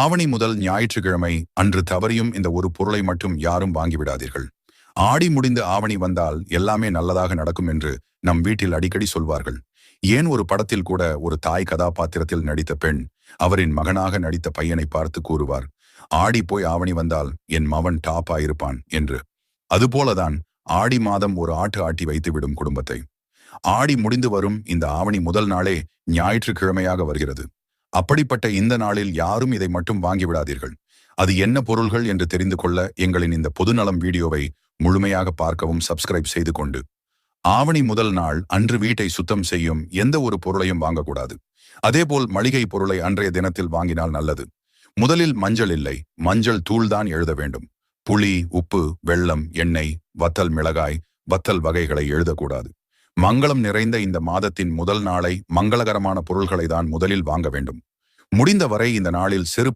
ஆவணி முதல் ஞாயிற்றுக்கிழமை அன்று தவறியும் இந்த ஒரு பொருளை மட்டும் யாரும் வாங்கிவிடாதீர்கள். ஆடி முடிந்து ஆவணி வந்தால் எல்லாமே நல்லதாக நடக்கும் என்று நம் வீட்டில் அடிக்கடி சொல்வார்கள். ஏன் ஒரு படத்தில் கூட ஒரு தாய் கதாபாத்திரத்தில் நடித்த பெண் அவரின் மகனாக நடித்த பையனை பார்த்து கூறுவார் ஆடி போய் ஆவணி வந்தால் என் மவன் டாப்பாயிருப்பான் என்று. அதுபோலதான் ஆடி மாதம் ஒரு ஆட்டு ஆட்டி வைத்துவிடும் குடும்பத்தை. ஆடி முடிந்து வரும் இந்த ஆவணி முதல் நாளே ஞாயிற்றுக்கிழமையாக வருகிறது. அப்படிப்பட்ட இந்த நாளில் யாரும் இதை மட்டும் வாங்கிவிடாதீர்கள். அது என்ன பொருள்கள் என்று தெரிந்து கொள்ள எங்களின் இந்த பொதுநலம் வீடியோவை முழுமையாக பார்க்கவும் சப்ஸ்கிரைப் செய்து கொண்டு. ஆவணி முதல் நாள் அன்று வீட்டை சுத்தம் செய்யும் எந்த ஒரு பொருளையும் வாங்கக்கூடாது. அதேபோல் மளிகை பொருளை அன்றைய தினத்தில் வாங்கினால் நல்லது. முதலில் மஞ்சள் இல்லை மஞ்சள் தூள்தான் எழுத வேண்டும். புளி உப்பு வெள்ளம் எண்ணெய் வத்தல் மிளகாய் வத்தல் வகைகளை எழுதக்கூடாது. மங்களம் நிறைந்த இந்த மாதத்தின் முதல் நாளை மங்களகரமான பொருள்களை தான் முதலில் வாங்க வேண்டும். முடிந்தவரை இந்த நாளில் சிறு